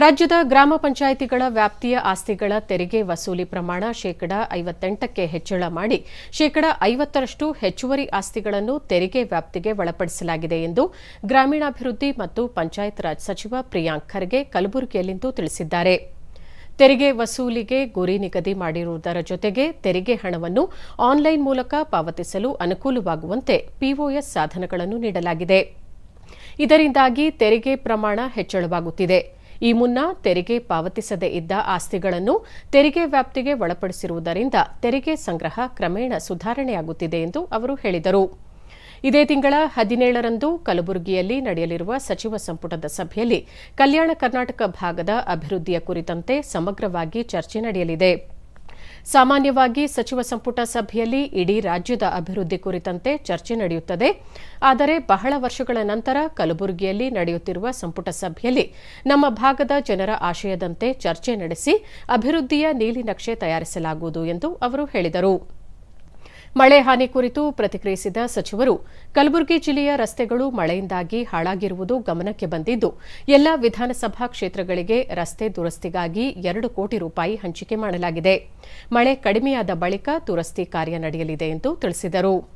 ರಾಜ್ಯದ ಗ್ರಾಮ ಪಂಚಾಯಿತಿಗಳ ವ್ಯಾಪ್ತಿಯ ಆಸ್ತಿಗಳ ತೆರಿಗೆ ವಸೂಲಿ ಪ್ರಮಾಣ ಶೇಕಡ ಐವತ್ತೆಂಟಕ್ಕೆ ಹೆಚ್ಚಳ ಮಾಡಿ ಶೇಕಡ ಐವತ್ತರಷ್ಟು ಹೆಚ್ಚುವರಿ ಆಸ್ತಿಗಳನ್ನು ತೆರಿಗೆ ವ್ಯಾಪ್ತಿಗೆ ಒಳಪಡಿಸಲಾಗಿದೆ ಎಂದು ಗ್ರಾಮೀಣಾಭಿವೃದ್ಧಿ ಮತ್ತು ಪಂಚಾಯತ್ ರಾಜ್ ಸಚಿವ ಪ್ರಿಯಾಂಕ್ ಖರ್ಗೆ ಕಲಬುರಗಿಯಲ್ಲಿಂದು ತಿಳಿಸಿದ್ದಾರೆ. ತೆರಿಗೆ ವಸೂಲಿಗೆ ಗುರಿ ನಿಗದಿ ಮಾಡಿರುವುದರ ಜೊತೆಗೆ ತೆರಿಗೆ ಹಣವನ್ನು ಆನ್ಲೈನ್ ಮೂಲಕ ಪಾವತಿಸಲು ಅನುಕೂಲವಾಗುವಂತೆ ಪಿಒಎಸ್ ಸಾಧನಗಳನ್ನು ನೀಡಲಾಗಿದೆ. ಇದರಿಂದಾಗಿ ತೆರಿಗೆ ಪ್ರಮಾಣ ಹೆಚ್ಚಳವಾಗುತ್ತಿದೆ. ಈ ಮುನ್ನ ತೆರಿಗೆ ಪಾವತಿಸದೇ ಇದ್ದ ಆಸ್ತಿಗಳನ್ನು ತೆರಿಗೆ ವ್ಯಾಪ್ತಿಗೆ ಒಳಪಡಿಸಿರುವುದರಿಂದ ತೆರಿಗೆ ಸಂಗ್ರಹ ಕ್ರಮೇಣ ಸುಧಾರಣೆಯಾಗುತ್ತಿದೆ ಎಂದು ಅವರು ಹೇಳಿದರು. ಇದೇ ತಿಂಗಳ ಹದಿನೇಳರಂದು ಕಲಬುರಗಿಯಲ್ಲಿ ನಡೆಯಲಿರುವ ಸಚಿವ ಸಂಪುಟದ ಸಭೆಯಲ್ಲಿ ಕಲ್ಯಾಣ ಕರ್ನಾಟಕ ಭಾಗದ ಅಭಿವೃದ್ಧಿಯ ಕುರಿತಂತೆ ಸಮಗ್ರವಾಗಿ ಚರ್ಚೆ ನಡೆಯಲಿದೆ. ಸಾಮಾನ್ಯವಾಗಿ ಸಚಿವ ಸಂಪುಟ ಸಭೆಯಲ್ಲಿ ಇಡೀ ರಾಜ್ಯದ ಅಭಿವೃದ್ಧಿ ಕುರಿತಂತೆ ಚರ್ಚೆ ನಡೆಯುತ್ತದೆ. ಆದರೆ ಬಹಳ ವರ್ಷಗಳ ನಂತರ ಕಲಬುರಗಿಯಲ್ಲಿ ನಡೆಯುತ್ತಿರುವ ಸಂಪುಟ ಸಭೆಯಲ್ಲಿ ನಮ್ಮ ಭಾಗದ ಜನರ ಆಶಯದಂತೆ ಚರ್ಚೆ ನಡೆಸಿ ಅಭಿವೃದ್ಧಿಯ ನೀಲಿನಕ್ಷೆ ತಯಾರಿಸಲಾಗುವುದು ಎಂದು ಅವರು ಹೇಳಿದರು. ಮಳೆ ಹಾನಿ ಕುರಿತು ಪ್ರತಿಕ್ರಿಯಿಸಿದ ಸಚಿವರು, ಕಲಬುರಗಿ ಜಿಲ್ಲೆಯ ರಸ್ತೆಗಳು ಮಳೆಯಿಂದಾಗಿ ಹಾಳಾಗಿರುವುದು ಗಮನಕ್ಕೆ ಬಂದಿದ್ದು, ಎಲ್ಲ ವಿಧಾನಸಭಾ ಕ್ಷೇತ್ರಗಳಿಗೆ ರಸ್ತೆ ದುರಸ್ತಿಗಾಗಿ ಎರಡು ಕೋಟಿ ರೂಪಾಯಿ ಹಂಚಿಕೆ ಮಾಡಲಾಗಿದೆ. ಮಳೆ ಕಡಿಮೆಯಾದ ಬಳಿಕ ದುರಸ್ತಿ ಕಾರ್ಯ ನಡೆಯಲಿದೆ ಎಂದು ತಿಳಿಸಿದರು.